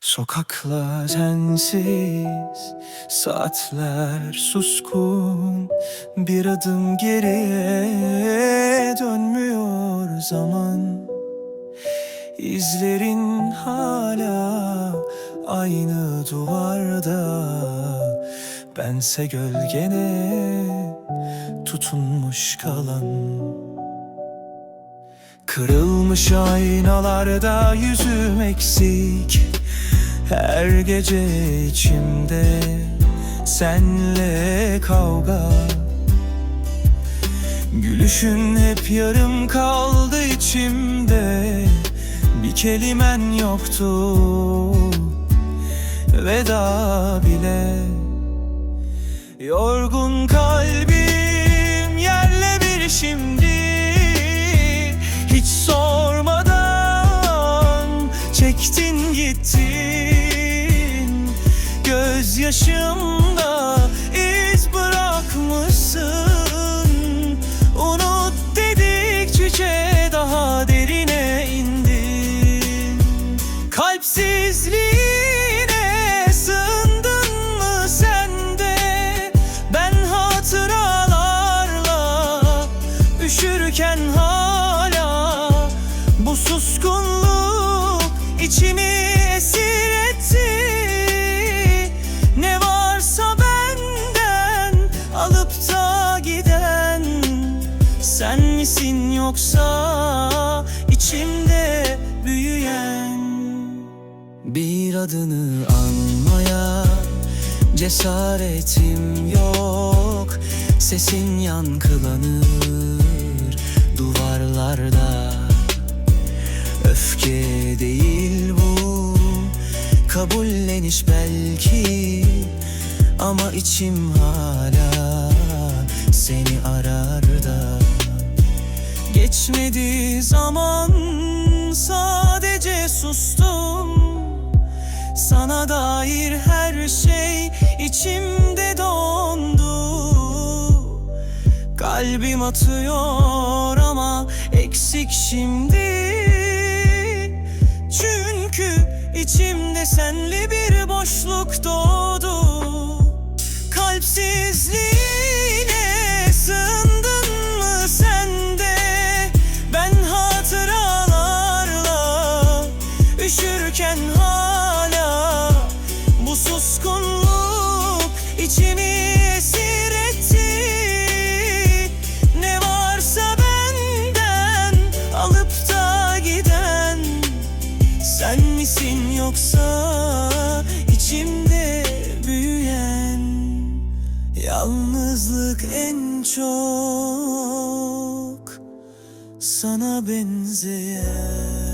Sokaklar sensiz, saatler suskun. Bir adım geriye dönmüyor zaman. İzlerin hala aynı duvarda. Bense gölgene tutunmuş kalan. Kırılmış aynalarda yüzüm eksik Her gece içimde senle kavga. Gülüşün hep yarım kaldı içimde Bir kelimen yoktu. Veda bile. Yorgun kalbim yerle bir şimdi. Hiç sormadan çektin gittin Gözyaşımda iz bırakmışsın. Unut dedikçe daha derine indin. Kalpsizliğine sığındın mı sen de? Ben hatıralarla üşürken hala Bu suskunluk içimi Sen misin yoksa içimde büyüyen? Bir adını anmaya cesaretim yok. Sesin yankılanır duvarlarda. Öfke değil bu kabulleniş belki. Ama içim hala seni arar da Geçmedi zaman sadece sustum. Sana dair her şey içimde dondu. Kalbim atıyor ama eksik şimdi. Çünkü içimde senli bir boşluk doğdu. Kalpsizliğine içimi esir etti. Ne varsa benden alıp da giden Sen misin yoksa içimde büyüyen? Yalnızlık en çok sana benzeyen